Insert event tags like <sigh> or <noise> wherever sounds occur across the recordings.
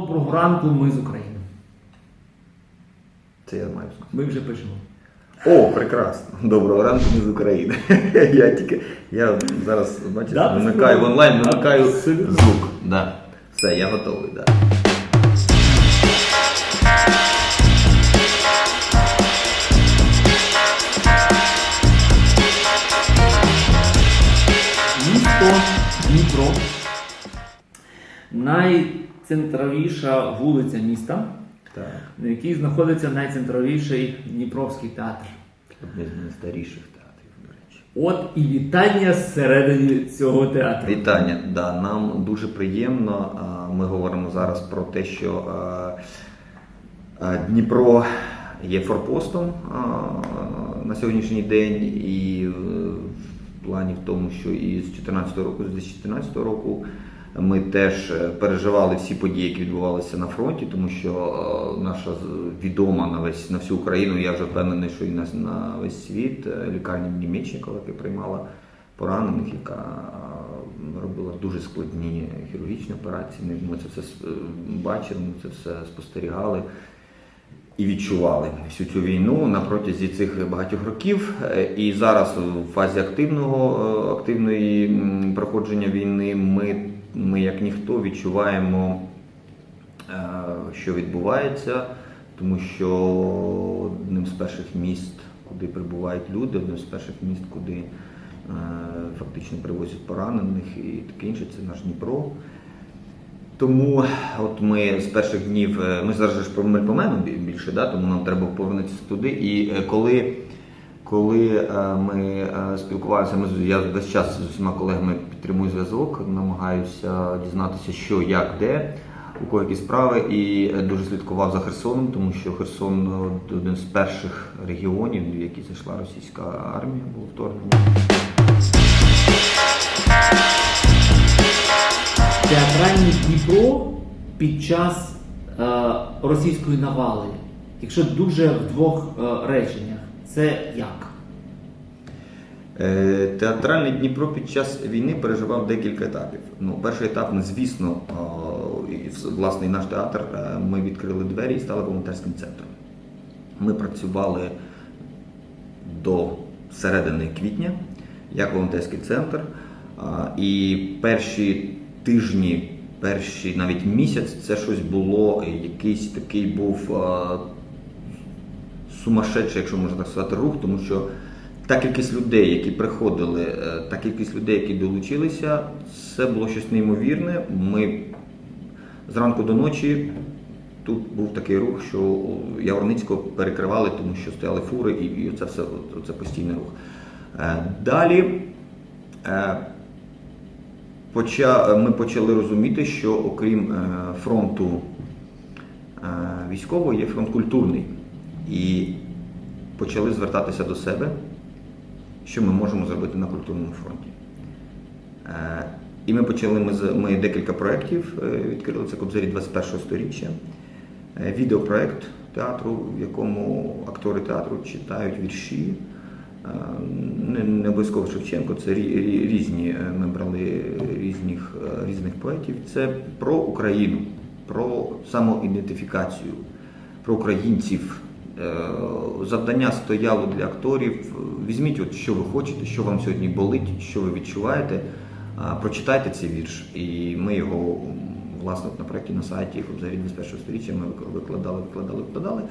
Доброго ранку, ми з України. Це я маю сказати. Ми вже пишемо. О, прекрасно. Доброго ранку ми з України. <laughs> я тільки я зараз бачите, Да, вимикаю в онлайн, вимикаю Абсолютно. звук. Да. Все, я готовий. Да. Місто Дніпро. Найцентровіша вулиця міста, Так. на якій знаходиться найцентровіший Дніпровський театр. Одне з найстаріших театрів, до речі. От і вітання зсередині цього театру. Вітання. Да, нам дуже приємно. Ми говоримо зараз про те, що Дніпро є форпостом на сьогоднішній день, і в плані в тому, що і з 2014 року, з 2014 року. Ми теж е, переживали всі події, які відбувалися на фронті, тому що е, наша відома на весь на всю Україну. Я вже впевнений, що і на, на весь світ е, лікарня Німечникова, яка приймала поранених, яка робила дуже складні хірургічні операції. Ми, це все бачили, ми це все спостерігали і відчували всю цю війну на протязі цих багатьох років. Е, І зараз в фазі активного е, активної проходження війни ми, ми як ніхто відчуваємо, е, що відбувається, тому що одним з перших міст, куди прибувають люди, одним з перших міст, куди фактично привозять поранених і таке інше, це наш Дніпро. Тому от ми з перших днів, е, ми зараз ж про Мельпомену більше, да, тому нам треба повернутися туди. І е, коли, коли е, ми спілкувалися, ми, я весь час з усіма колегами підтримую зв'язок, намагаюся дізнатися, що, як, де, у кого які справи, і дуже слідкував за Херсоном, тому що Херсон один з перших регіонів, в які зайшла російська армія, було вторгнення. Театральний Дніпро під час е, російської навали. Якщо дуже в двох е, реченнях, це як? Е, Театральний Дніпро під час війни переживав декілька етапів. Ну, перший етап, ми, звісно, вс- власне, наш театр, е, ми відкрили двері і стали волонтерським центром. Ми працювали до середини квітня як волонтерський центр. А, І перші тижні, перші навіть місяць, це щось було, якийсь такий був а, сумасшедший, якщо можна так сказати, рух, тому що та кількість людей, які приходили, е, та кількість людей, які долучилися, це було щось неймовірне. Ми зранку до ночі тут був такий рух, що Яворницького перекривали, тому що стояли фури, і, це все це постійний рух. Е, Далі е, ми почали розуміти, що окрім е, фронту е, військового є фронт культурний. І почали звертатися до себе, що ми можемо зробити на культурному фронті. Е, І ми почали ми, ми декілька проєктів відкрили це Кобзарі 21 сторіччя. Відеопроект театру, в якому актори театру читають вірші. Е, Не, обов'язково Шевченко, це рі- рі- різні. е, Ми брали різних, е, різних поетів. Це про Україну, про самоідентифікацію, про українців. Е, Завдання стояло для акторів. Візьміть, от, що ви хочете, що вам сьогодні болить, що ви відчуваєте. Прочитайте цей вірш. І ми його власне на проєкті на сайті Кобзарі 21 сторіччя ми викладали, викладали, викладали.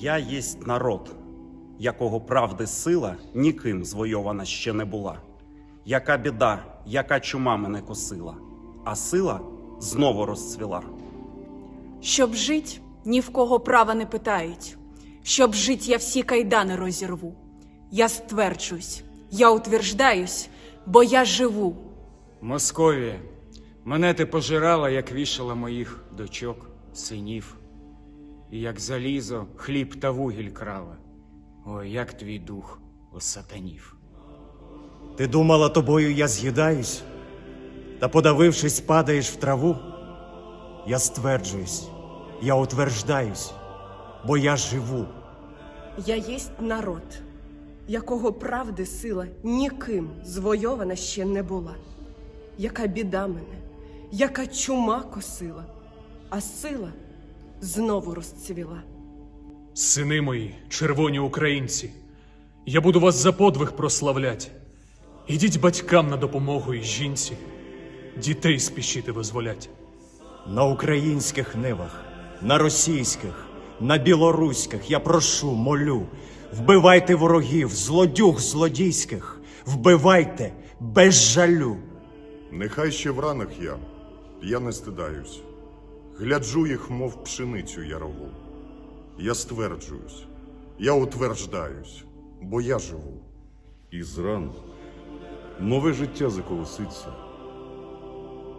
Я єсть народ, якого правди сила ніким звойована ще не була. Яка біда, яка чума мене косила, а сила знову розцвіла. Щоб жить, ні в кого права не питають. Щоб жить, я всі кайдани розірву. Я стверджусь, я утверждаюсь, бо я живу. Московія, мене ти пожирала, як вішала моїх дочок, синів, і як залізо, хліб та вугіль крала. Ой, як твій дух осатанів. Ти думала, тобою я з'їдаюсь, та подавившись, падаєш в траву. Я стверджуюсь, я утверждаюсь, бо я живу. Я есть народ, якого правди сила ніким звойована ще не була. Яка біда мене, яка чума косила, а сила знову розцвіла. Сини мої, червоні українці, я буду вас за подвиг прославлять. Ідіть батькам на допомогу і жінці, дітей спішити визволять. На українських нивах, на російських, на білоруських я прошу, молю, вбивайте ворогів, злодюг злодійських, вбивайте без жалю. Нехай ще в ранах я, я не стидаюсь. Гляджу їх, мов пшеницю ярову. Я стверджуюсь, я утверждаюсь, бо я живу. І зран нове життя заколоситься,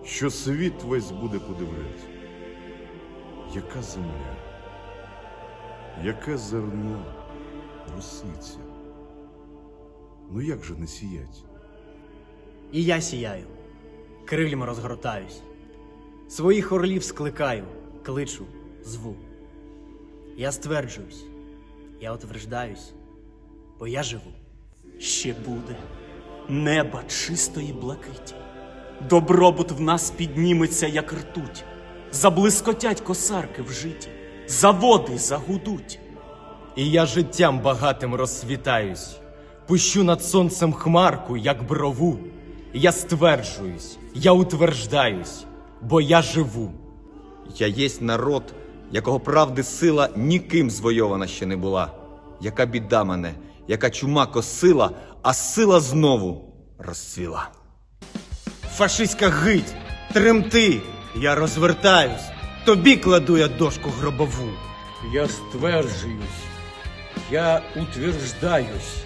що світ весь буде подивлять. Яка земля, яке зерно роситься. Ну як же не сіять? І я сіяю, крильми розгортаюсь, своїх орлів скликаю, кличу, зву. Я стверджуюсь, я утверждаюсь, бо я живу. Ще буде неба чистої блакиті. Добробут в нас підніметься, як ртуть. Заблискотять косарки в житі, заводи загудуть. І я життям багатим розсвітаюсь, пущу над сонцем хмарку, як брову. Я стверджуюсь, я утверждаюсь, бо я живу. Я єсть народ, якого правди сила ніким звойована ще не була. Яка біда мене, яка чума косила, а сила знову розцвіла. Фашистська гидь, тремти, я розвертаюсь, тобі кладу я дошку гробову. Я стверджуюсь, я утверждаюсь,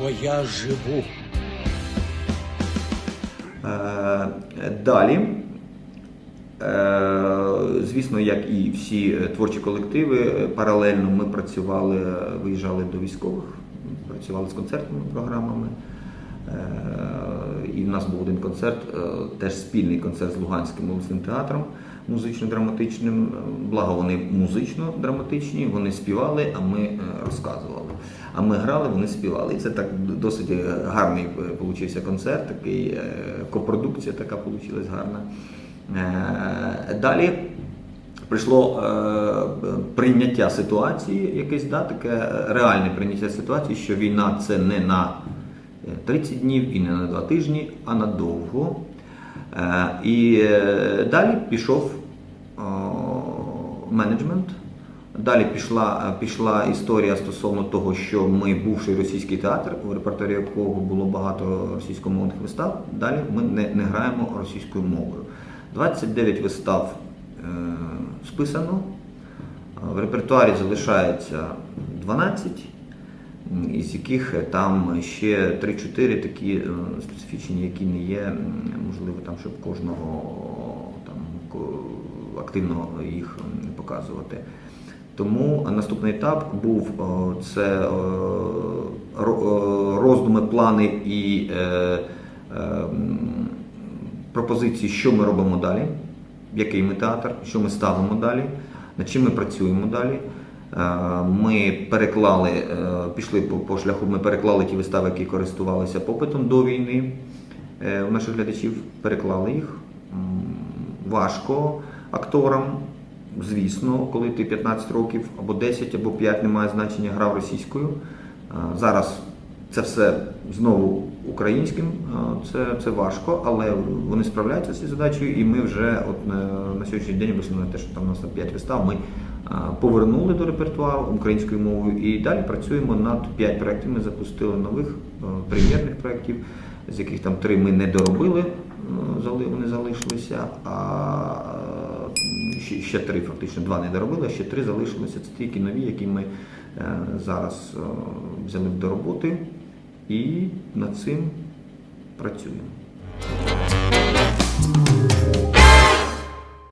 бо я живу. Е, Далі, звісно, як і всі е, творчі колективи, е, паралельно ми працювали, е, виїжджали до військових, працювали з концертними програмами. Е, І в нас був один концерт, е, теж спільний концерт з Луганським обласним театром музично-драматичним. Е, Благо вони музично-драматичні, вони співали, а ми е, розказували. А ми грали, вони співали. І це так досить е, гарний е, получився концерт, такий е, копродукція така получилась гарна. Е, Далі прийшло е, прийняття ситуації, якесь да, таке е, реальне прийняття ситуації, що війна це не на е, 30 днів і не на 2 тижні, а надовго. Е, І е, далі пішов е, менеджмент. Далі пішла, пішла історія стосовно того, що ми бувший російський театр, в репертуарі якого було багато російськомовних вистав. Далі ми не, не граємо російською мовою. 29 вистав е, списано. В репертуарі залишається 12, із яких там ще 3-4 такі е, специфічні, які не є, можливо, там, щоб кожного там, активно їх показувати. Тому наступний етап був це е, ро- е, роздуми, плани і е, е, пропозиції, що ми робимо далі, який ми театр, що ми ставимо далі, над чим ми працюємо далі. Е, Ми переклали, е, пішли по, шляху, ми переклали ті вистави, які користувалися попитом до війни е, у наших глядачів, переклали їх. Важко акторам, звісно, коли ти 15 років або 10, або 5, немає значення, грав російською. Е, Зараз це все знову українським, це, це важко, але вони справляються з цією задачею, і ми вже от на, сьогоднішній день, на те, що там у нас 5 вистав, ми повернули до репертуару українською мовою і далі працюємо над 5 проєктів. Ми запустили нових прем'єрних проєктів, з яких там 3 ми не доробили, вони залишилися, а ще, ще 3 фактично, 2 не доробили, а ще 3 залишилися. Це тільки нові, які ми е, зараз взяли до роботи і над цим працюємо.